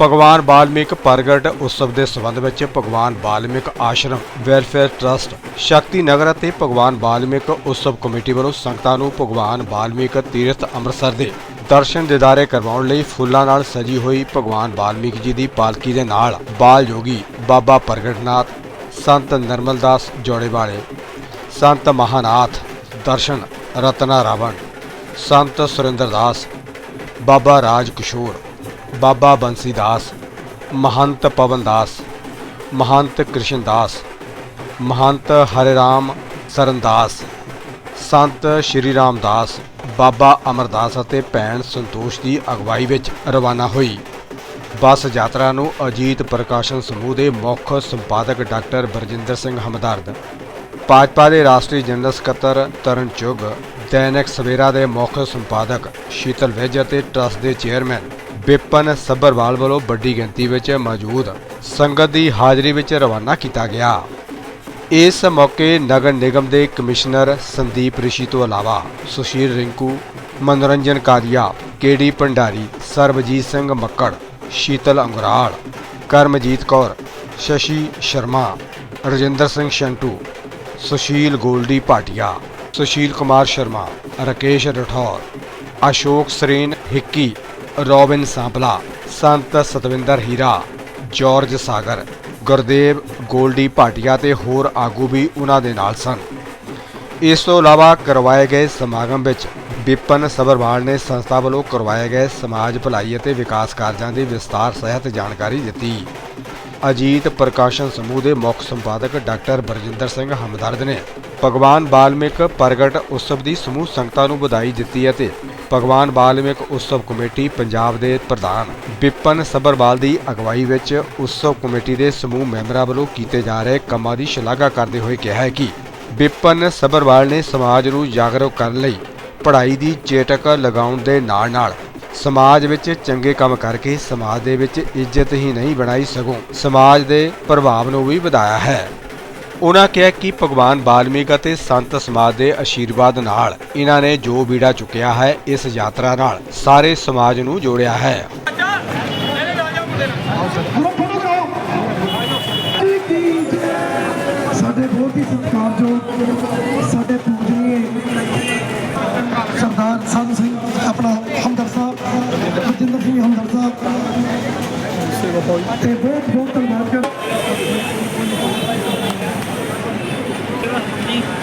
ਭਗਵਾਨ ਵਾਲਮੀਕ ਪ੍ਰਗਟ ਉਤਸਵ ਦੇ ਸੰਬੰਧ ਵਿੱਚ ਭਗਵਾਨ ਵਾਲਮੀਕ ਆਸ਼ਰਮ, ਵੈਲਫੇਅਰ ਟਰਸਟ, ਸ਼ਕਤੀ ਨਗਰ ਅਤੇ ਭਗਵਾਨ ਵਾਲਮੀਕ ਉਤਸਵ ਕਮੇਟੀ ਵੱਲੋਂ ਸੰਗਤਾਂ ਨੂੰ ਭਗਵਾਨ ਵਾਲਮੀਕ ਤੀਰਥ ਅੰਮ੍ਰਿਤਸਰ ਦੇ ਦਰਸ਼ਨ ਦਿਦਾਰੇ ਕਰਵਾਉਣ ਲਈ ਫੁੱਲਾਂ ਨਾਲ ਸਜੀ ਹੋਈ ਭਗਵਾਨ ਵਾਲਮੀਕ ਜੀ ਦੀ ਪਾਲਕੀ ਦੇ ਨਾਲ ਬਾਲ ਯੋਗੀ ਬਾਬਾ ਪ੍ਰਗਟਨਾਥ, ਸੰਤ ਨਰਮਲਦਾਸ ਜੋੜੇ ਵਾਲੇ ਸੰਤ ਮਹਾਨਾਥ ਦਰਸ਼ਨ ਰਤਨਾ ਰਾਵਣ, ਸੰਤ ਸੁਰਿੰਦਰ ਦਾਸ, ਬਾਬਾ ਰਾਜ ਕਿਸ਼ੋਰ ਬਾਬਾ ਬੰਸੀ ਦਾਸ, ਮਹੰਤ ਪਵਨ ਦਾਸ, ਮਹੰਤ ਕ੍ਰਿਸ਼ਨ ਦਾਸ, ਮਹੰਤ ਹਰੇ ਰਾਮ ਸਰਨ ਦਾਸ, ਸੰਤ ਸ਼੍ਰੀ ਰਾਮ ਦਾਸ, ਬਾਬਾ ਅਮਰਦਾਸ ਅਤੇ ਭੈਣ ਸੰਤੋਸ਼ ਦੀ ਅਗਵਾਈ ਵਿੱਚ ਰਵਾਨਾ ਹੋਈ। ਬੱਸ ਯਾਤਰਾ ਨੂੰ ਅਜੀਤ ਪ੍ਰਕਾਸ਼ਨ ਸਮੂਹ ਦੇ ਮੁੱਖ ਸੰਪਾਦਕ ਡਾਕਟਰ ਬਰਜਿੰਦਰ ਸਿੰਘ ਹਮਦਰਦ, ਭਾਜਪਾ ਦੇ ਰਾਸ਼ਟਰੀ ਜਨਰਲ ਸਕੱਤਰ ਤਰਨ ਚੁੱਗ, ਦੈਨਿਕ ਸਵੇਰਾ ਦੇ ਮੁੱਖ ਸੰਪਾਦਕ ਸ਼ੀਤਲ ਵਿਜ ਅਤੇ ਟਰਸਟ ਦੇ ਚੇਅਰਮੈਨ ਵਿਪਨ ਸੱਭਰਵਾਲ ਵੱਲੋਂ ਵੱਡੀ ਗਿਣਤੀ ਵਿੱਚ ਮੌਜੂਦ ਸੰਗਤ ਦੀ ਹਾਜ਼ਰੀ ਵਿੱਚ ਰਵਾਨਾ ਕੀਤਾ ਗਿਆ। ਇਸ ਮੌਕੇ ਨਗਰ ਨਿਗਮ ਦੇ ਕਮਿਸ਼ਨਰ ਸੰਦੀਪ ਰਿਸ਼ੀ ਤੋਂ ਇਲਾਵਾ ਸੁਸ਼ੀਲ ਰਿੰਕੂ, ਮਨੋਰੰਜਨ ਕਾਦੀਆ ਕੇਡੀ ਭੰਡਾਰੀ, ਸਰਬਜੀਤ ਸਿੰਘ ਮੱਕੜ, ਸ਼ੀਤਲ ਅੰਗਰਾਲ, ਕਰਮਜੀਤ ਕੌਰ, ਸ਼ਸ਼ੀ ਸ਼ਰਮਾ, ਰਜਿੰਦਰ ਸਿੰਘ ਸ਼ੰਟੂ, ਸੁਸ਼ੀਲ ਗੋਲਡੀ ਭਾਟੀਆ, ਸੁਸ਼ੀਲ ਕੁਮਾਰ ਸ਼ਰਮਾ, ਰਕੇਸ਼ ਰਠੌਰ, ਅਸ਼ੋਕ ਸਰੇਨ ਹਿੱਕੀ ਰੋਬਿਨ ਸਾਂਪਲਾ, ਸੰਤ ਸਤਵਿੰਦਰ ਹੀਰਾ, ਜਾਰਜ ਸਾਗਰ, ਗੁਰਦੇਵ ਗੋਲਡੀ ਭਾਟੀਆ ਤੇ ਹੋਰ ਆਗੂ ਵੀ ਉਹਨਾਂ ਦੇ ਨਾਲ ਸਨ। ਇਸ ਤੋਂ ਇਲਾਵਾ ਕਰਵਾਏ ਗਏ ਸਮਾਗਮ ਵਿੱਚ ਵਿਪਨ ਸਬਰਵਾਲ ਨੇ ਸੰਸਥਾ ਵੱਲੋਂ ਕਰਵਾਏ ਗਏ ਸਮਾਜ ਭਲਾਈ ਅਤੇ ਵਿਕਾਸ ਕਾਰਜਾਂ ਦੀ ਵਿਸਤਾਰ ਸਹਿਤ ਜਾਣਕਾਰੀ ਦਿੱਤੀ। ਅਜੀਤ ਪ੍ਰਕਾਸ਼ਨ ਸਮੂਹ ਦੇ ਮੁੱਖ ਸੰਪਾਦਕ ਡਾਕਟਰ ਬਰਜਿੰਦਰ ਸਿੰਘ ਹਮਦਰਦ ਨੇ ਭਗਵਾਨ ਬਾਲਮਿਕ ਪ੍ਰਗਟ ਉਤਸਵ ਦੀ ਸਮੂਹ ਸੰਗਤਾਂ ਨੂੰ ਵਧਾਈ ਦਿੱਤੀ ਅਤੇ ਭਗਵਾਨ ਬਾਲਮਿਕ ਉਤਸਵ ਕਮੇਟੀ ਪੰਜਾਬ ਦੇ ਪ੍ਰਧਾਨ ਵਿਪਨ ਸਬਰਵਾਲ ਦੀ ਅਗਵਾਈ ਵਿੱਚ ਉਤਸਵ ਕਮੇਟੀ ਦੇ ਸਮੂਹ ਮੈਂਬਰਾਂ ਵੱਲੋਂ ਕੀਤੇ ਜਾ ਰਹੇ ਕੰਮਾਂ ਦੀ ਸ਼ਲਾਘਾ ਕਰਦੇ ਹੋਏ ਕਿਹਾ ਹੈ ਕਿ ਵਿਪਨ ਸਬਰਵਾਲ ਨੇ ਸਮਾਜ ਨੂੰ ਜਾਗਰੂਕ ਕਰਨ ਲਈ ਪੜ੍ਹਾਈ ਦੀ ਚੇਟਕ ਲਗਾਉਣ ਦੇ ਨਾਲ-ਨਾਲ ਸਮਾਜ ਵਿੱਚ ਚੰਗੇ ਕੰਮ ਕਰਕੇ ਸਮਾਜ ਦੇ ਵਿੱਚ ਇੱਜ਼ਤ ਹੀ ਨਹੀਂ ਬਣਾਈ ਸਗੋਂ ਸਮਾਜ ਦੇ ਪ੍ਰਭਾਵ ਨੂੰ ਵੀ ਵਧਾਇਆ ਹੈ। ਉਹਨਾਂ ਕਿਹਾ ਕਿ ਭਗਵਾਨ ਵਾਲਮੀਕ ਅਤੇ ਸੰਤ ਸਮਾਜ ਦੇ ਆਸ਼ੀਰਵਾਦ ਨਾਲ ਇਹਨਾਂ ਨੇ ਜੋ ਬੀੜਾ ਚੁੱਕਿਆ ਹੈ, ਇਸ ਯਾਤਰਾ ਨਾਲ ਸਾਰੇ ਸਮਾਜ ਨੂੰ ਜੋੜਿਆ ਹੈ। ਸਾਡੇ ਬਹੁਤ ਹੀ ਸਤਿਕਾਰਯੋਗ ਸਾਡੇ ਪੂਜਨੀਏ ਸਰਦਾਰ ਸਾਧੂ ਸਿੰਘ, ਆਪਣਾ ਹਮਦਰ ਸਾਹਿਬ ਬਰਜਿੰਦਰ ਸਿੰਘ ਹਮਦਰ ਸਾਹਿਬ ਤੇ ਬਹੁਤ ਬਹੁਤ ਧੰਨਵਾਦ। ਕਰ ਧੰਨਵਾਦ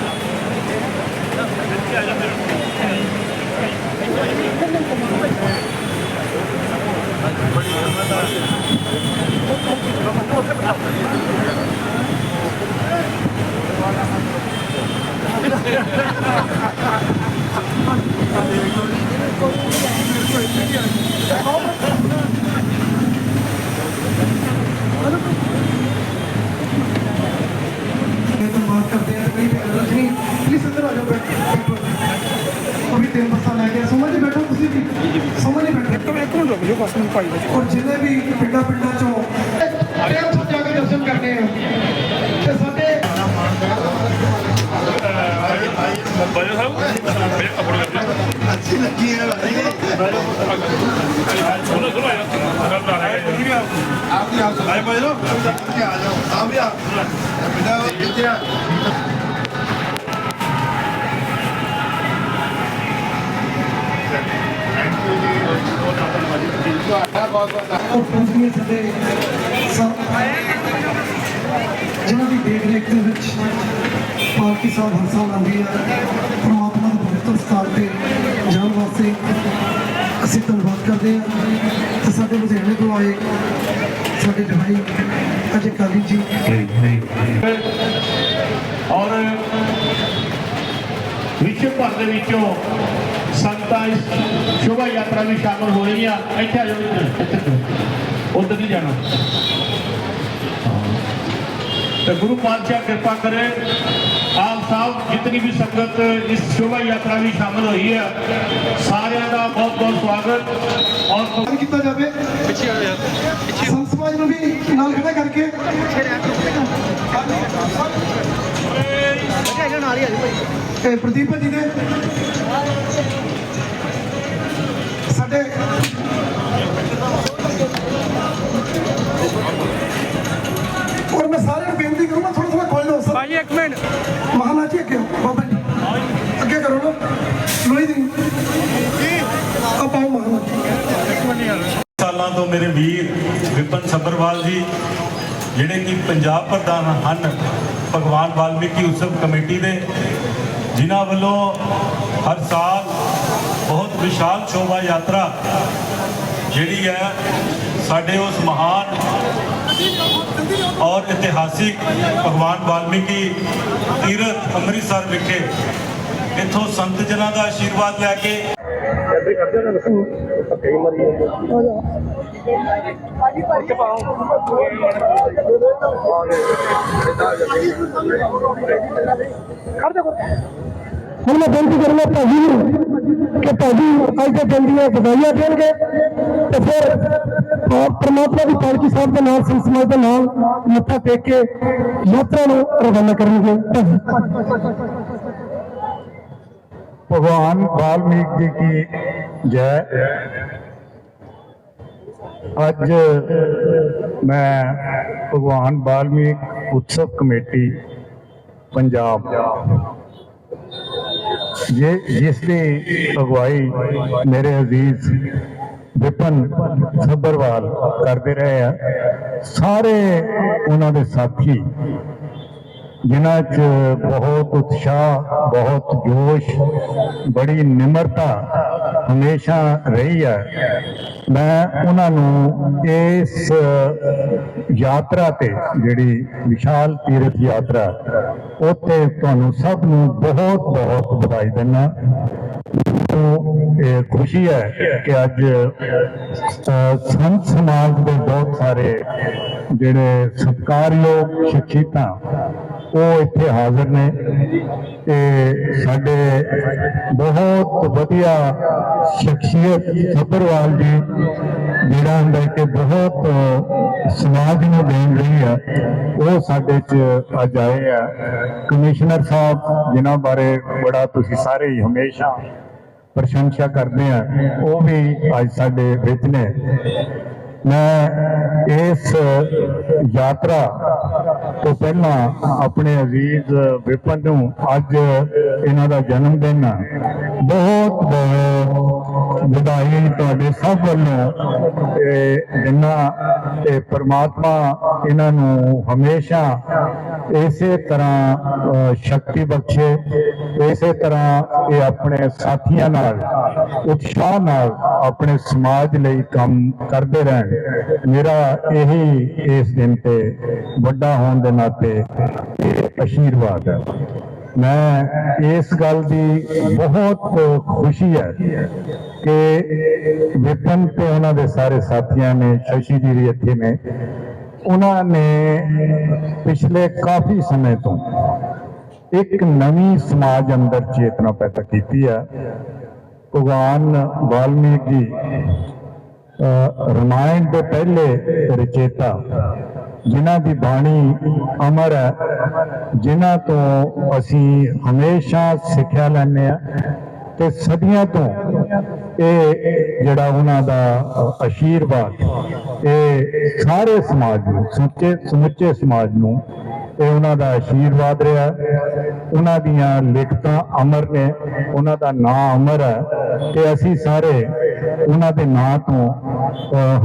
ਅੱਛੀ ਲੱਗੀ ਹੈ ਭਾਈ ਸੁਣੋ ਸੁਣੋ ਯਾਰ ਗੱਲ ਬਣਾ ਰਹੇ ਆਪ ਵੀ ਆਪ ਆਏ ਭਾਈ ਕਿ ਆ ਜਾਓ ਆ ਵੀ ਆ ਬੇਟਾ ਕਿੱਥੇ ਆ ਜਿਨ੍ਹਾਂ ਦੀ ਦੇਖ ਰੇਖ ਦੇ ਵਿੱਚ ਪਾਰਟੀ ਸਾਹਿਬ ਹਰ ਸਾਲ ਆਉਂਦੀ ਹੈ ਪਰਮਾਤਮਾ ਦੇ ਪਵਿੱਤਰ ਸਥਾਨ ਤੇ ਜਾਣ ਵਾਸਤੇ ਅਸੀਂ ਧੰਨਵਾਦ ਕਰਦੇ ਹਾਂ ਤੇ ਸਾਡੇ ਲੁਧਿਆਣੇ ਤੋਂ ਆਏ ਸਾਡੇ ਭਾਈ ਅਜੇ ਕਾਲੀ ਜੀ। ਔਰ ਵਿਸ਼ਵ ਭਰ ਦੇ ਵਿੱਚੋਂ ਸੰਗਤਾਂ ਇਸ ਸ਼ੋਭਾ ਯਾਤਰਾ ਵਿੱਚ ਸ਼ਾਮਲ ਹੋ ਰਹੀਆਂ। ਇੱਥੇ ਆ ਜਾਓ ਇੱਧਰ ਇੱਧਰ ਉਧਰ ਨਹੀਂ ਜਾਣਾ। ਤੇ ਗੁਰੂ ਪਾਤਸ਼ਾਹ ਕਿਰਪਾ ਕਰੇ ਆਪ ਸਾਹਿਬ ਜਿਤਨੀ ਵੀ ਸੰਗਤ ਇਸ ਸ਼ੋਭਾ ਯਾਤਰਾ ਵਿੱਚ ਸ਼ਾਮਲ ਹੋਈ ਹੈ ਸਾਰਿਆਂ ਦਾ ਬਹੁਤ ਬਹੁਤ ਸਵਾਗਤ। ਔਰ ਕੀਤਾ ਜਾਵੇ। ਸੰਤ ਸਮਾਜ ਨੂੰ ਵੀ ਨਾਲ ਖੜਾ ਕਰਕੇ। ਤੇ ਪ੍ਰਦੀਪ ਜੀ ਦੇ ਸਾਡੇ ਪੰਜਾਬ ਪ੍ਰਧਾਨ ਹਨ ਭਗਵਾਨ ਵਾਲਮੀਕੀ ਉਤਸਵ ਕਮੇਟੀ ਦੇ ਜਿਨ੍ਹਾਂ ਵੱਲੋਂ ਹਰ ਸਾਲ ਬਹੁਤ ਵਿਸ਼ਾਲ ਸ਼ੋਭਾ ਯਾਤਰਾ ਜਿਹੜੀ ਹੈ ਸਾਡੇ ਉਸ ਮਹਾਨ ਔਰ ਇਤਿਹਾਸਿਕ ਭਗਵਾਨ ਵਾਲਮੀਕੀ ਤੀਰਥ ਅੰਮ੍ਰਿਤਸਰ ਵਿਖੇ ਇੱਥੋਂ ਸੰਤ ਜਨਾਂ ਦਾ ਆਸ਼ੀਰਵਾਦ ਲੈ ਕੇ ਉੱਚ ਪਾਓ ਹੁਣ ਮੈਂ ਬੇਨਤੀ ਕਰਨਾ ਕਿ ਭਾਜੀ ਅੱਜ ਦੇ ਦਿਨ ਦੀਆਂ ਵਧਾਈਆਂ ਦੇਣਗੇ ਤੇ ਫਿਰ ਪਰਮਾਤਮਾ ਦੀ ਪਾਲਕੀ ਸਾਹਿਬ ਦੇ ਨਾਲ ਸਿੰਘ ਸਮਾਜ ਦੇ ਨਾਲ ਮੱਥਾ ਟੇਕ ਕੇ ਯਾਤਰਾ ਨੂੰ ਰਵਾਨਾ ਕਰਨਗੇ। ਭਗਵਾਨ ਬਾਲਮੀਕ ਜੀ ਕੀ ਜੈ। ਅੱਜ ਮੈਂ ਭਗਵਾਨ ਵਾਲਮੀਕ ਉਤਸਵ ਕਮੇਟੀ ਪੰਜਾਬ ਜੇ ਜਿਸ ਦੀ ਅਗਵਾਈ ਮੇਰੇ ਅਜ਼ੀਜ਼ ਵਿਪਨ ਸੱਬਰਵਾਲ ਕਰਦੇ ਰਹੇ ਆ, ਸਾਰੇ ਉਹਨਾਂ ਦੇ ਸਾਥੀ ਜਿਨ੍ਹਾਂ 'ਚ ਬਹੁਤ ਉਤਸ਼ਾਹ, ਬਹੁਤ ਜੋਸ਼, ਬੜੀ ਨਿਮਰਤਾ ਹਮੇਸ਼ਾ ਰਹੀ ਹੈ। ਮੈਂ ਉਹਨਾਂ ਨੂੰ ਇਸ ਯਾਤਰਾ ਤੇ, ਜਿਹੜੀ ਵਿਸ਼ਾਲ ਤੀਰਥ ਯਾਤਰਾ, ਉੱਥੇ ਤੁਹਾਨੂੰ ਸਭ ਨੂੰ ਬਹੁਤ ਬਹੁਤ ਵਧਾਈ ਦਿੰਦਾ ਇਹ ਖੁਸ਼ੀ ਹੈ ਕਿ ਅੱਜ ਸੰਤ ਸਮਾਜ ਦੇ ਬਹੁਤ ਸਾਰੇ ਜਿਹੜੇ ਸਤਿਕਾਰਯੋਗ ਸ਼ਖਸੀਅਤਾਂ ਉਹ ਇੱਥੇ ਹਾਜ਼ਰ ਨੇ ਤੇ ਸਾਡੇ ਬਹੁਤ ਵਧੀਆ ਸ਼ਖਸੀਅਤ ਸੱਭਰਵਾਲ ਜੀ, ਜਿਹੜਾ ਹੁੰਦਾ ਕਿ ਬਹੁਤ ਸਮਾਜ ਨੂੰ ਦੇਣ ਰਹੀ ਆ, ਉਹ ਸਾਡੇ ਚ ਅੱਜ ਆਏ ਆ। ਕਮਿਸ਼ਨਰ ਸਾਹਿਬ, ਜਿਨ੍ਹਾਂ ਬਾਰੇ ਬੜਾ ਤੁਸੀਂ ਸਾਰੇ ਹੀ ਹਮੇਸ਼ਾ ਪ੍ਰਸ਼ੰਸਾ ਕਰਦੇ ਆ, ਉਹ ਵੀ ਅੱਜ ਸਾਡੇ ਵਿੱਚ ਨੇ। ਮੈਂ ਇਸ ਯਾਤਰਾ ਤੋਂ ਪਹਿਲਾਂ ਆਪਣੇ ਅਜ਼ੀਜ਼ ਵਿਪਨ ਨੂੰ ਅੱਜ ਇਹਨਾਂ ਦਾ ਜਨਮ ਦਿਨ ਬਹੁਤ ਬਹੁਤ ਵਧਾਈ ਤੁਹਾਡੇ ਸਭ ਵੱਲੋਂ। ਤੇ ਜਿੰਨਾ ਇਹ ਪ੍ਰਮਾਤਮਾ ਇਹਨਾਂ ਨੂੰ ਹਮੇਸ਼ਾ ਇਸੇ ਤਰ੍ਹਾਂ ਸ਼ਕਤੀ ਬਖਸ਼ੇ, ਇਸੇ ਤਰ੍ਹਾਂ ਇਹ ਆਪਣੇ ਸਾਥੀਆਂ ਨਾਲ ਉਤਸ਼ਾਹ ਨਾਲ ਆਪਣੇ ਸਮਾਜ ਲਈ ਕੰਮ ਕਰਦੇ ਰਹਿਣ। ਮੇਰਾ ਇਹੀ ਇਸ ਦਿਨ ਤੇ ਵੱਡਾ ਹੋਣ ਦੇ ਨਾਤੇ ਇਹ ਆਸ਼ੀਰਵਾਦ ਹੈ। ਮੈਂ ਇਸ ਗੱਲ ਦੀ ਬਹੁਤ ਖੁਸ਼ੀ ਹੈ ਕਿ ਵਿਪਨ ਤੇ ਉਹਨਾਂ ਦੇ ਸਾਰੇ ਸਾਥੀਆਂ ਨੇ, ਸ਼ਸ਼ੀ ਜੀ ਵੀ ਇੱਥੇ ਨੇ, ਉਹਨਾਂ ਨੇ ਪਿਛਲੇ ਕਾਫੀ ਸਮੇਂ ਤੋਂ ਇੱਕ ਨਵੀਂ ਸਮਾਜ ਅੰਦਰ ਚੇਤਨਾ ਪੈਦਾ ਕੀਤੀ ਹੈ। ਭਗਵਾਨ ਵਾਲਮੀਕ ਜੀ ਰਮਾਇਣ ਦੇ ਪਹਿਲੇ ਰਚੇਤਾ ਜਿਨ੍ਹਾਂ ਦੀ ਬਾਣੀ ਅਮਰ ਹੈ ਜਿਨ੍ਹਾਂ ਤੋਂ ਅਸੀਂ ਹਮੇਸ਼ਾ ਸਿੱਖਿਆ ਲੈਂਦੇ ਆ ਤੇ ਸਦੀਆਂ ਤੋਂ ਇਹ ਜਿਹੜਾ ਉਹਨਾਂ ਦਾ ਅ, ਆਸ਼ੀਰਵਾਦ ਇਹ ਸਾਰੇ ਸਮਾਜ ਨੂੰ ਸਮੁੱਚੇ ਸਮੁੱਚੇ ਸਮਾਜ ਨੂੰ ਇਹ ਉਹਨਾਂ ਦਾ ਆਸ਼ੀਰਵਾਦ ਰਿਹਾ। ਉਹਨਾਂ ਦੀਆਂ ਲਿਖਤਾਂ ਅਮਰ ਨੇ, ਉਹਨਾਂ ਦਾ ਨਾਮ ਅਮਰ ਹੈ ਤੇ ਅਸੀਂ ਸਾਰੇ ਉਹਨਾਂ ਦੇ ਨਾਂ ਤੋਂ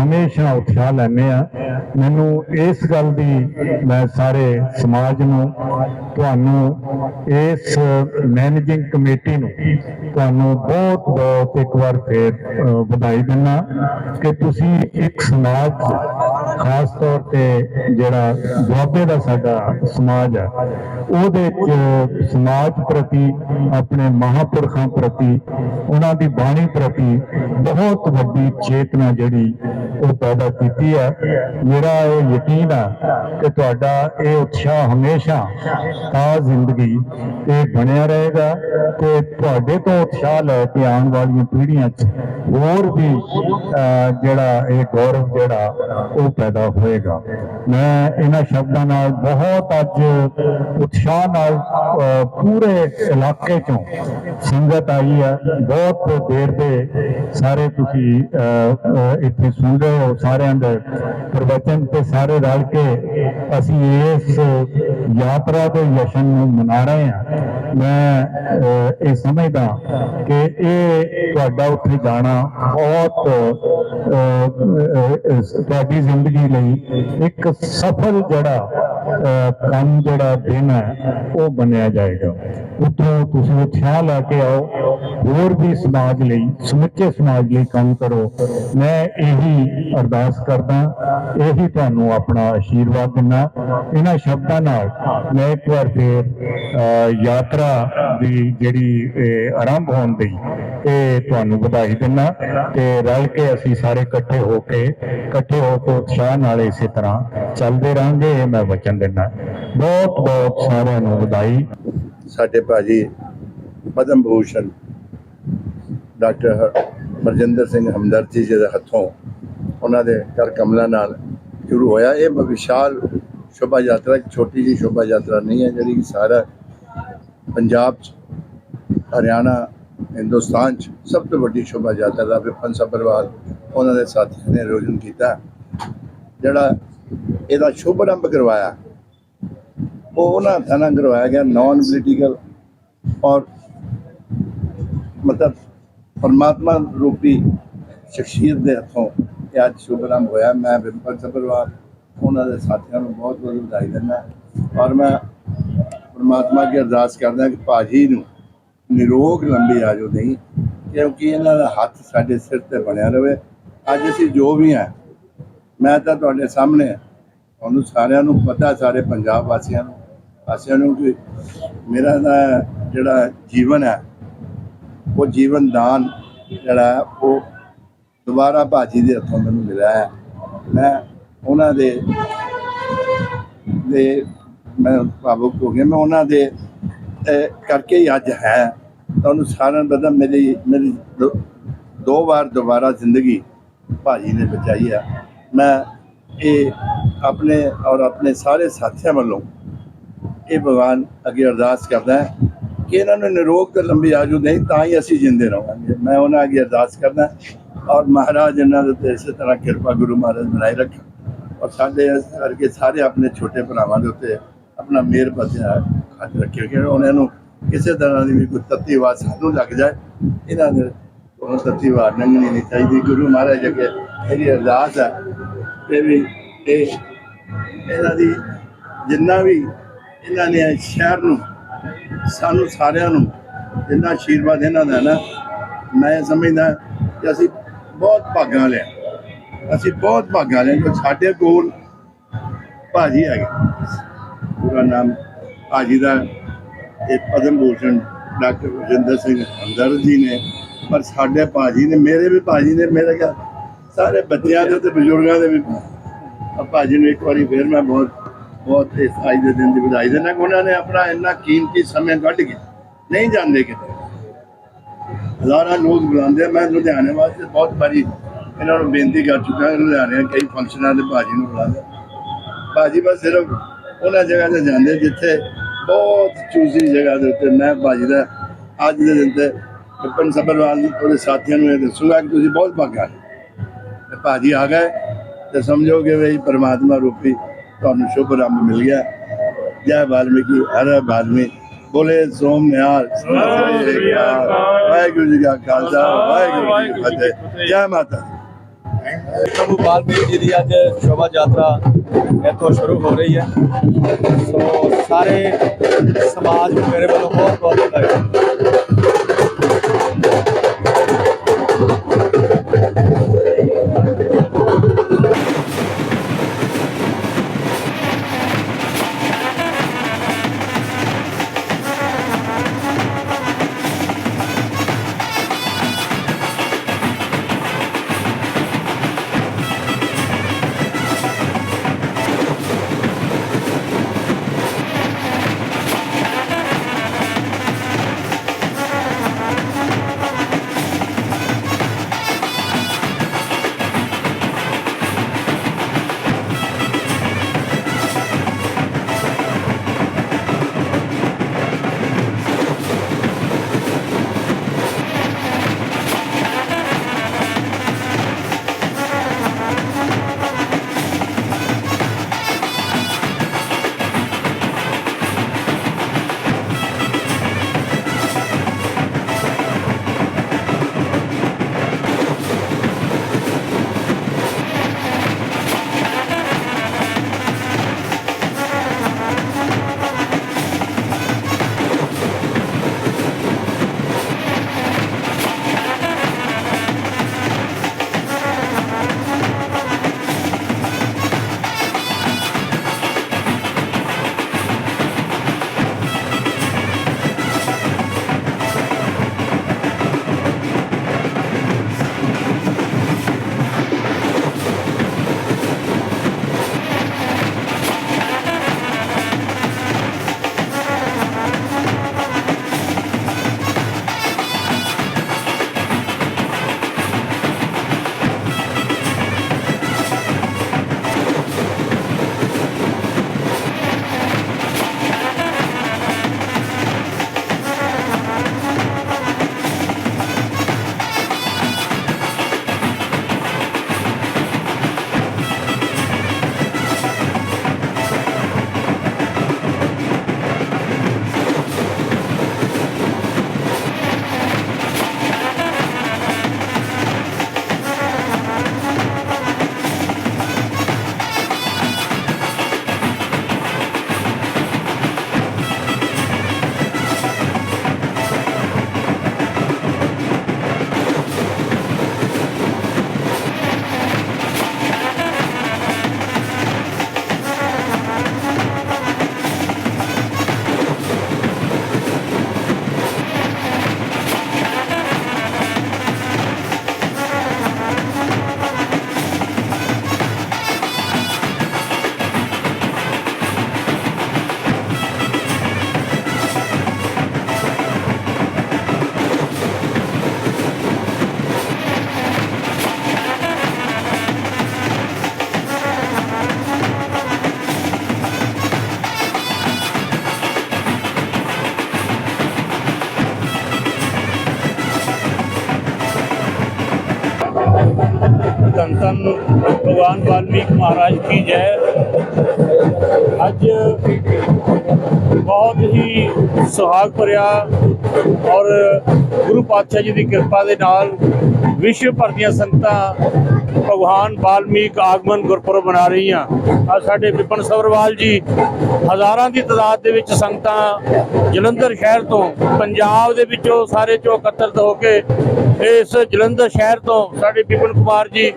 ਹਮੇਸ਼ਾ ਉਤਸ਼ਾਹ ਲੈਂਦੇ ਆ ਮੈਨੂੰ ਇਸ ਗੱਲ ਦੀ ਮੈਂ ਸਾਰੇ ਸਮਾਜ ਨੂੰ, ਤੁਹਾਨੂੰ ਇਸ ਮੈਨੇਜਿੰਗ ਕਮੇਟੀ ਨੂੰ, ਤੁਹਾਨੂੰ ਬਹੁਤ ਬਹੁਤ ਇੱਕ ਵਾਰ ਫੇਰ ਵਧਾਈ ਦਿੰਦਾ ਕਿ ਤੁਸੀਂ ਇੱਕ ਸਮਾਜ 'ਚ ਖਾਸ ਤੌਰ ਤੇ ਜਿਹੜਾ ਦੁਆਬੇ ਦਾ ਸਾਡਾ ਸਮਾਜ ਹੈ, ਉਹਦੇ ਚ ਸਮਾਜ ਪ੍ਰਤੀ, ਆਪਣੇ ਮਹਾਪੁਰਖਾਂ ਪ੍ਰਤੀ, ਉਹਨਾਂ ਦੀ ਬਾਣੀ ਪ੍ਰਤੀ ਬਹੁਤ ਵੱਡੀ ਚੇਤਨਾ ਜਿਹੜੀ ਉਹ ਪੈਦਾ ਕੀਤੀ ਹੈ। ਮੇਰਾ ਇਹ ਯਕੀਨ ਆ ਕਿ ਤੁਹਾਡਾ ਇਹ ਉਤਸ਼ਾਹ ਹਮੇਸ਼ਾ ਤਾਂ ਜ਼ਿੰਦਗੀ ਇਹ ਬਣਿਆ ਰਹੇਗਾ ਤੇ ਤੁਹਾਡੇ ਤੋਂ ਉਤਸ਼ਾਹ ਲੈ ਕੇ ਆਉਣ ਵਾਲੀਆਂ ਪੀੜ੍ਹੀਆਂ 'ਚ ਹੋਰ ਵੀ ਜਿਹੜਾ ਇਹ ਗੌਰਵ ਜਿਹੜਾ ਉਹ ਪੈਦਾ ਹੋਏਗਾ। ਮੈਂ ਇਹਨਾਂ ਸ਼ਬਦਾਂ ਨਾਲ ਬਹੁਤ ਅੱਜ ਉਤਸ਼ਾਹ ਨਾਲ ਪੂਰੇ ਇਲਾਕੇ ਚੋਂ ਸੰਗਤ ਆਈ ਹੈ। ਬਹੁਤ ਦੇਰ ਦੇ ਸਾਰੇ ਤੁਸੀਂ ਅਹ, ਇੱਥੇ ਸੁਣ ਰਹੇ ਹੋ। ਸਾਰਿਆਂ ਦੇ ਪ੍ਰਵਚਨ ਤੇ ਸਾਰੇ ਰਲ ਕੇ ਅਸੀਂ ਇਸ ਯਾਤਰਾ ਦੇ ਜਸ਼ਨ ਨੂੰ ਮਨਾ ਰਹੇ ਹਾਂ। ਮੈਂ ਇਹ ਸਮਝਦਾ ਕਿ ਇਹ ਤੁਹਾਡਾ ਉੱਥੇ ਜਾਣਾ ਬਹੁਤ ਤੁਹਾਡੀ ਜ਼ਿੰਦਗੀ ਲਈ ਇੱਕ ਸਫਲ ਜਿਹੜਾ ਕੰਮ ਜਿਹੜਾ ਦਿਨ ਹੈ ਉਹ ਬਣਿਆ ਜਾਏਗਾ। ਉੱਥੋਂ ਤੁਸੀਂ ਉਤਸ਼ਾਹ ਲਾ ਕੇ ਆਓ ਹੋਰ ਵੀ ਸਮਾਜ ਲਈ ਸਮੁੱਚੇ ਸਮਾਜ ਲਈ ਕੰਮ ਕਰੋ। ਮੈਂ ਇਹੀ ਅਰਦਾਸ ਕਰਦਾ ਇਹੀ ਤੁਹਾਨੂੰ ਆਪਣਾ ਆਸ਼ੀਰਵਾਦ ਦਿੰਦਾ। ਇਹਨਾਂ ਸ਼ਬਦਾਂ ਨਾਲ ਮੈਂ ਇੱਕ ਵਾਰ ਫੇਰ ਅਹ, ਯਾਤਰਾ ਦੀ ਜਿਹੜੀ ਆਰੰਭ ਹੋਣ ਦੀ ਇਹ ਤੁਹਾਨੂੰ ਵਧਾਈ ਦਿੰਦਾ। ਤੇ ਰਲ ਕੇ ਅਸੀਂ ਸਾਰੇ ਇਕੱਠੇ ਹੋ ਕੇ ਇਕੱਠੇ ਹੋ ਕੇ ਉਤਸ਼ਾਹ ਨਾਲ ਇਸੇ ਤਰ੍ਹਾਂ ਚੱਲਦੇ ਰਹਾਂਗੇ ਇਹ ਮੈਂ ਵਚਨ ਦਿੰਦਾ। ਬਹੁਤ ਬਹੁਤ ਸਾਰਿਆਂ ਨੂੰ ਵਧਾਈ। ਸਾਡੇ ਭਾਜੀ ਪਦਮ ਭੂਸ਼ਣ, ਡਾਕਟਰ ਮਰਜਿੰਦਰ ਸਿੰਘ ਹਮਦਰਦੀ ਜੀ ਦੇ ਹੱਥੋਂ ਉਹਨਾਂ ਦੇ ਕਰ ਕਮਲਾਂ ਨਾਲ ਸ਼ੁਰੂ ਹੋਇਆ। ਇਹ ਵਿਸ਼ਾਲ ਸ਼ੋਭਾ ਯਾਤਰਾ, ਇੱਕ ਛੋਟੀ ਜਿਹੀ ਸ਼ੋਭਾ ਯਾਤਰਾ ਨਹੀਂ ਹੈ, ਜਿਹੜੀ ਕਿ ਸਾਰਾ ਪੰਜਾਬ ਚ, ਹਰਿਆਣਾ, ਹਿੰਦੁਸਤਾਨ ਚ ਸਭ ਤੋਂ ਵੱਡੀ ਸ਼ੋਭਾ ਯਾਤਰਾ ਦਾ ਵਿਪਨ ਸਭਰਵਾਲ ਉਹਨਾਂ ਦੇ ਸਾਥੀਆਂ ਨੇ ਆਯੋਜਨ ਕੀਤਾ। ਜਿਹੜਾ ਇਹਦਾ ਸ਼ੁਭ ਆਰੰਭ ਕਰਵਾਇਆ, ਉਹ ਉਹਨਾਂ ਹੱਥਾਂ ਨਾਲ ਕਰਵਾਇਆ ਗਿਆ ਨਾਨ ਪੋਲੀਟੀਕਲ ਔਰ ਮਤਲਬ ਪਰਮਾਤਮਾ ਰੂਪੀ ਸ਼ਖਸੀਅਤ ਦੇ ਹੱਥੋਂ ਇਹ ਅੱਜ ਸ਼ੁਭ ਆਰੰਭ ਹੋਇਆ। ਮੈਂ ਵਿਪਨ ਸਭਰਵਾਲ, ਉਹਨਾਂ ਦੇ ਸਾਥੀਆਂ ਨੂੰ ਬਹੁਤ ਬਹੁਤ ਵਧਾਈ ਦਿੰਦਾ ਔਰ ਮੈਂ ਪਰਮਾਤਮਾ ਅੱਗੇ ਅਰਦਾਸ ਕਰਦਾ ਕਿ ਭਾਜੀ ਨੂੰ ਨਿਰੋਗ ਲੰਬੀ ਆਜੋ ਨਹੀਂ ਕਿਉਂਕਿ ਇਹਨਾਂ ਦਾ ਹੱਥ ਸਾਡੇ ਸਿਰ ਤੇ ਬਣਿਆ ਰਵੇ। ਅੱਜ ਅਸੀਂ ਜੋ ਵੀ ਹਾਂ ਮੈਂ ਤਾਂ ਤੁਹਾਡੇ ਸਾਹਮਣੇ ਹਾਂ। ਤੁਹਾਨੂੰ ਸਾਰਿਆਂ ਨੂੰ ਪਤਾ, ਸਾਰੇ ਪੰਜਾਬ ਵਾਸੀਆਂ ਨੂੰ। ਵਾਸੀਆਂ ਨੂੰ ਕਿ ਮੇਰਾ ਦਾ ਜਿਹੜਾ ਜੀਵਨ ਹੈ, ਉਹ ਜੀਵਨ ਦਾਨ ਜਿਹੜਾ ਉਹ ਦੁਬਾਰਾ ਭਾਜੀ ਦੇ ਹੱਥੋਂ ਮੈਨੂੰ ਮਿਲਿਆ ਹੈ। ਮੈਂ ਉਹਨਾਂ ਦੇ ਦੇ ਮੈਂ ਭਾਵੁਕ ਹੋ ਗਿਆ। ਮੈਂ ਉਹਨਾਂ ਦੇ ਕਰਕੇ ਹੀ ਅੱਜ ਹੈ। ਤੁਹਾਨੂੰ ਸਾਰਿਆਂ ਨੂੰ ਪਤਾ, ਮੇਰੀ ਮੇਰੀ ਦੋ- ਦੋ ਵਾਰ ਦੁਬਾਰਾ ਜ਼ਿੰਦਗੀ ਭਾਜੀ ਨੇ ਬਚਾਈ ਹੈ ਮੈਂ ਇਹ ਆਪਣੇ ਔਰ ਆਪਣੇ ਸਾਰੇ ਸਾਥੀਆਂ ਵੱਲੋਂ ਇਹ ਭਗਵਾਨ ਅੱਗੇ ਅਰਦਾਸ ਕਰਦਾ ਹੈ ਕਿ ਇਹਨਾਂ ਨੂੰ ਨਿਰੋਗ ਤੇ ਲੰਬੀ ਆਜੂ ਨਹੀਂ, ਤਾਂ ਹੀ ਅਸੀਂ ਜਿੰਦੇ ਰਹਾਂਗੇ। ਮੈਂ ਉਹਨਾਂ ਅੱਗੇ ਅਰਦਾਸ ਕਰਦਾ ਔਰ ਮਹਾਰਾਜ ਇਹਨਾਂ ਦੇ ਉੱਤੇ ਇਸੇ ਤਰ੍ਹਾਂ ਕਿਰਪਾ ਗੁਰੂ ਮਹਾਰਾਜ ਬਣਾਈ ਰੱਖਣ ਔਰ ਸਾਡੇ ਕਰਕੇ ਸਾਰੇ ਆਪਣੇ ਛੋਟੇ ਭਰਾਵਾਂ ਦੇ ਉੱਤੇ ਆਪਣਾ ਮਿਹਰ ਬਦਿਆ ਹੱਥ ਰੱਖਿਓ ਕਿ ਉਹਨਾਂ ਨੂੰ ਕਿਸੇ ਤਰ੍ਹਾਂ ਦੀ ਵੀ ਕੋਈ ਤੱਤੀ ਆਵਾਜ਼ ਸਾਨੂੰ ਲੱਗ ਜਾਏ, ਇਹਨਾਂ ਦੇ ਉਹ ਤੱਤੀ ਆਵਾਜ਼ ਲੰਘਣੀ ਨਹੀਂ ਚਾਹੀਦੀ। ਗੁਰੂ ਮਹਾਰਾਜ ਅੱਗੇ ਮੇਰੀ ਅਰਦਾਸ ਹੈ ਕਿ ਵੀ ਇਹ ਇਹਨਾਂ ਦੀ ਜਿੰਨਾ ਵੀ ਇਹਨਾਂ ਨੇ ਸ਼ਹਿਰ ਨੂੰ, ਸਾਨੂੰ ਸਾਰਿਆਂ ਨੂੰ ਜਿੰਨਾ ਆਸ਼ੀਰਵਾਦ ਇਹਨਾਂ ਦਾ ਨਾ, ਮੈਂ ਸਮਝਦਾ ਕਿ ਅਸੀਂ ਬਹੁਤ ਭਾਗਾਂ ਵਾਲੇ ਅਸੀਂ ਬਹੁਤ ਭਾਗਾਂ ਵਾਲੇ ਹਾਂ ਸਾਡੇ ਕੋਲ ਭਾਜੀ ਹੈਗੇ। ਪੂਰਾ ਨਾਮ ਭਾਜੀ ਦਾ ਇਹ ਪਦਮ ਭੂਸ਼ਣ ਡਾਕਟਰ ਰਜਿੰਦਰ ਸਿੰਘ ਹਮਦਰ ਜੀ ਨੇ, ਪਰ ਸਾਡੇ ਭਾਜੀ ਨੇ, ਮੇਰੇ ਵੀ ਭਾਜੀ ਨੇ, ਮੇਰੇ ਖਿਆਲ ਸਾਰੇ ਬੱਚਿਆਂ ਦੇ ਤੇ ਬਜ਼ੁਰਗਾਂ ਦੇ ਵੀ ਭਾਜੀ ਨੂੰ ਇੱਕ ਵਾਰੀ ਫੇਰ ਮੈਂ ਬਹੁਤ ਬਹੁਤ ਇਸ ਅੱਜ ਦੇ ਦਿਨ ਦੀ ਵਧਾਈ ਦਿੰਦਾ ਕਿ ਉਹਨਾਂ ਨੇ ਆਪਣਾ ਇੰਨਾ ਕੀਮਤੀ ਸਮੇਂ ਕੱਢ ਕੇ ਨਹੀਂ ਜਾਂਦੇ ਕਿਤੇ। ਹਜ਼ਾਰਾਂ ਲੋਕ ਬੁਲਾਉਂਦੇ ਆ, ਮੈਂ ਲੁਧਿਆਣੇ ਵਾਸਤੇ ਬਹੁਤ ਵਾਰੀ ਇਹਨਾਂ ਨੂੰ ਬੇਨਤੀ ਕਰ ਚੁੱਕਾ ਲੁਧਿਆਣੇ ਕਈ ਫੰਕਸ਼ਨਾਂ ਦੇ ਭਾਜੀ ਨੂੰ ਬੁਲਾਉਂਦੇ ਭਾਜੀ ਬਸ ਸਿਰਫ ਉਹਨਾਂ ਜਗ੍ਹਾ ਤੇ ਜਾਂਦੇ ਜਿੱਥੇ ਬਹੁਤ ਚੂਜ਼ੀ ਜਗ੍ਹਾ ਦੇ ਉੱਤੇ ਮੈਂ ਭਾਜੀ ਦਾ ਅੱਜ ਦੇ ਦਿਨ ਤੇ ਵਿਪਨ ਸੱਭਰਵਾਲ ਉਹਦੇ ਸਾਥੀਆਂ ਨੂੰ ਇਹ ਦੱਸੂਗਾ ਕਿ ਤੁਸੀਂ ਬਹੁਤ ਭਾਗਾ ਤੇ ਭਾਜੀ ਆ ਗਏ ਤੇ ਸਮਝੋ ਕਿ ਵੀ ਪਰਮਾਤਮਾ ਰੂਪੀ ਤੁਹਾਨੂੰ ਸ਼ੁਭ ਆਰੰਭ ਮਿਲ ਗਿਆ ਜੈ ਵਾਲਮੀਕੀ ਹਰ ਵਾਲਮੀ ਬੋਲੇ ਸੋਮ ਨਿਹਾਲ ਸਤਿ ਸ੍ਰੀ ਅਕਾਲ ਵਾਹਿਗੁਰੂ ਜੀ ਕਾ ਖਾਲਸਾ ਵਾਹਿਗੁਰੂ ਜੀ ਕੀ ਫਤਿਹ ਜੈ ਮਾਤਾ ਦੀ ਪ੍ਰਭੂ ਵਾਲਮੀਕ ਜੀ ਦੀ ਅੱਜ ਸ਼ੋਭਾ ਯਾਤਰਾ ਇੱਥੋਂ ਸ਼ੁਰੂ ਹੋ ਰਹੀ ਹੈ ਸੋ ਸਾਰੇ ਸਮਾਜ ਨੂੰ ਮੇਰੇ ਵੱਲੋਂ ਬਹੁਤ ਬਹੁਤ ਵਧਾਈ ਅੱਜ ਬਹੁਤ ਹੀ ਸੁਹਾਗ ਭਰਿਆ ਔਰ ਗੁਰੂ ਪਾਤਸ਼ਾਹ ਜੀ ਦੀ ਕਿਰਪਾ ਦੇ ਨਾਲ ਵਿਸ਼ਵ ਭਰ ਦੀਆਂ ਸੰਗਤਾਂ ਭਗਵਾਨ ਵਾਲਮੀਕ ਆਗਮਨ ਗੁਰਪੁਰਬ ਮਨਾ ਰਹੀਆਂ। ਆ ਸਾਡੇ ਵਿਪਨ ਸਵਰਵਾਲ ਜੀ ਹਜ਼ਾਰਾਂ ਦੀ ਤਾਦਾਦ ਦੇ ਵਿੱਚ ਸੰਗਤਾਂ ਜਲੰਧਰ ਸ਼ਹਿਰ ਤੋਂ, ਪੰਜਾਬ ਦੇ ਵਿੱਚੋਂ ਸਾਰੇ ਚੋਂ ਇਕੱਤਰਤ ਹੋ ਕੇ ਇਸ ਜਲੰਧਰ ਸ਼ਹਿਰ ਤੋਂ ਸਾਡੇ ਵਿਪਨ ਕੁਮਾਰ ਜੀ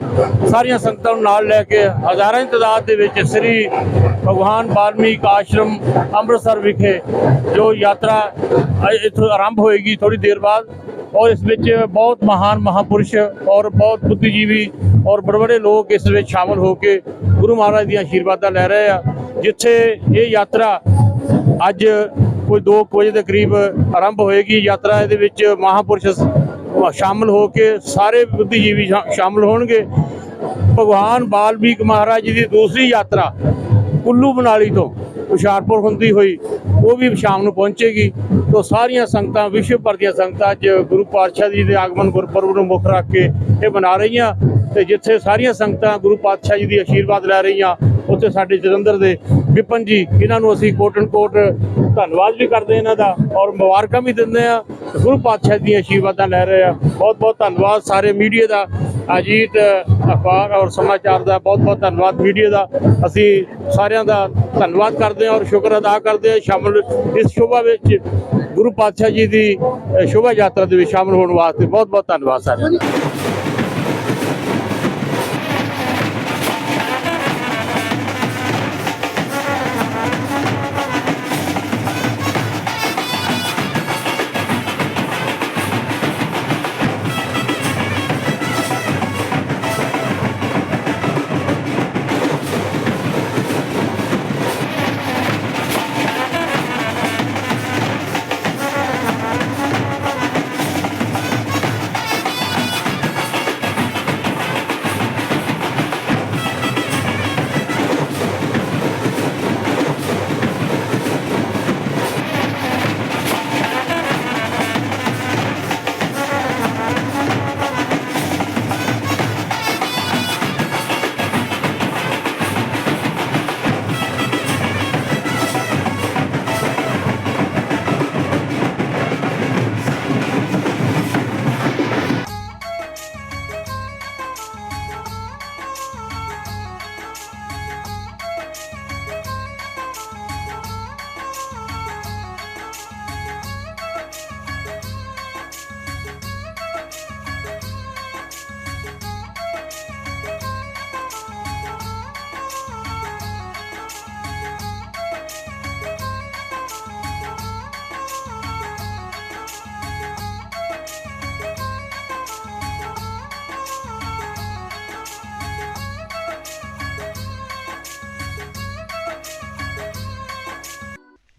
ਸਾਰੀਆਂ ਸੰਗਤਾਂ ਨੂੰ ਨਾਲ ਲੈ ਕੇ ਹਜ਼ਾਰਾਂ ਦੀ ਤਾਦਾਦ ਦੇ ਵਿੱਚ ਸ੍ਰੀ ਭਗਵਾਨ ਵਾਲਮੀਕ ਆਸ਼ਰਮ ਅੰਮ੍ਰਿਤਸਰ ਵਿਖੇ ਜੋ ਯਾਤਰਾ ਇੱਥੋਂ ਆਰੰਭ ਹੋਏਗੀ ਥੋੜੀ ਦੇਰ ਬਾਅਦ। ਔਰ ਇਸ ਵਿੱਚ ਬਹੁਤ ਮਹਾਨ ਮਹਾਪੁਰਸ਼ ਔਰ ਬਹੁਤ ਬੁੱਧੀਜੀਵੀ ਔਰ ਬੜੇ ਬੜੇ ਲੋਕ ਇਸ ਵਿੱਚ ਸ਼ਾਮਲ ਹੋ ਕੇ ਗੁਰੂ ਮਹਾਰਾਜ ਦੀਆਂ ਆਸ਼ੀਰਵਾਦਾਂ ਲੈ ਰਹੇ ਆ, ਜਿੱਥੇ ਇਹ ਯਾਤਰਾ ਅੱਜ ਕੋਈ 2 ਵਜੇ ਦੇ ਕਰੀਬ ਆਰੰਭ ਹੋਏਗੀ। ਯਾਤਰਾ ਇਹਦੇ ਵਿੱਚ ਮਹਾਪੁਰਸ਼ ਸ- ਸ਼ਾਮਲ ਹੋ ਕੇ ਸਾਰੇ ਬੁੱਧੀਜੀਵੀ ਸ਼ਾ- ਸ਼ਾਮਲ ਹੋਣਗੇ। ਭਗਵਾਨ ਵਾਲਮੀਕ ਮਹਾਰਾਜ ਜੀ ਦੀ ਦੂਸਰੀ ਯਾਤਰਾ ਕੁੱਲੂ ਮਨਾਲੀ ਤੋਂ। ਹੁਸ਼ਿਆਰਪੁਰ ਹੁੰਦੀ ਹੋਈ, ਉਹ ਵੀ ਸ਼ਾਮ ਨੂੰ ਪਹੁੰਚੇਗੀ। ਤੋਂ ਸਾਰੀਆਂ ਸੰਗਤਾਂ, ਵਿਸ਼ਵ ਭਰ ਦੀਆਂ ਸੰਗਤਾਂ ਅੱਜ ਗੁਰੂ ਪਾਤਸ਼ਾਹ ਜੀ ਦੇ ਆਗਮਨ ਗੁਰਪੁਰਬ ਨੂੰ ਮੁੱਖ ਰੱਖ ਕੇ ਇਹ ਮਨਾ ਰਹੀਆਂ। ਤੇ ਜਿੱਥੇ ਸਾਰੀਆਂ ਸੰਗਤਾਂ ਗੁਰੂ ਪਾਤਸ਼ਾਹ ਜੀ ਦੀ ਆਸ਼ੀਰਵਾਦ ਲੈ ਰਹੀਆਂ, ਉੱਥੇ ਸਾਡੇ ਜਲੰਧਰ ਦੇ ਵਿਪਨ ਜੀ ਇਹਨਾਂ ਨੂੰ ਅਸੀਂ ਕੋਟਨ ਕੋਟ ਧੰਨਵਾਦ ਵੀ ਕਰਦੇ ਇਹਨਾਂ ਦਾ ਔਰ ਮੁਬਾਰਕਾਂ ਵੀ ਦਿੰਦੇ ਆ ਗੁਰੂ ਪਾਤਸ਼ਾਹ ਦੀਆਂ ਆਸ਼ੀਰਵਾਦਾਂ ਲੈ ਰਹੇ ਆ ਬਹੁਤ ਬਹੁਤ ਧੰਨਵਾਦ ਸਾਰੇ ਮੀਡੀਆ ਦਾ। ਅਜੀਤ, ਅਖਬਾਰ ਔਰ ਸਮਾਚਾਰ ਦਾ ਬਹੁਤ ਬਹੁਤ ਧੰਨਵਾਦ। ਮੀਡੀਆ ਦਾ ਅਸੀਂ ਸਾਰਿਆਂ ਦਾ ਧੰਨਵਾਦ ਕਰਦੇ ਹਾਂ ਔਰ ਸ਼ੁਕਰ ਅਦਾ ਕਰਦੇ ਹਾਂ। ਸ਼ਾਮਲ ਇਸ ਸ਼ੋਭਾ ਵਿੱਚ ਗੁਰੂ ਪਾਤਸ਼ਾਹ ਜੀ ਦੀ ਸ਼ੋਭਾ ਯਾਤਰਾ ਦੇ ਵਿੱਚ ਸ਼ਾਮਲ ਹੋਣ ਵਾਸਤੇ ਬਹੁਤ ਬਹੁਤ ਧੰਨਵਾਦ ਸਾਰਿਆਂ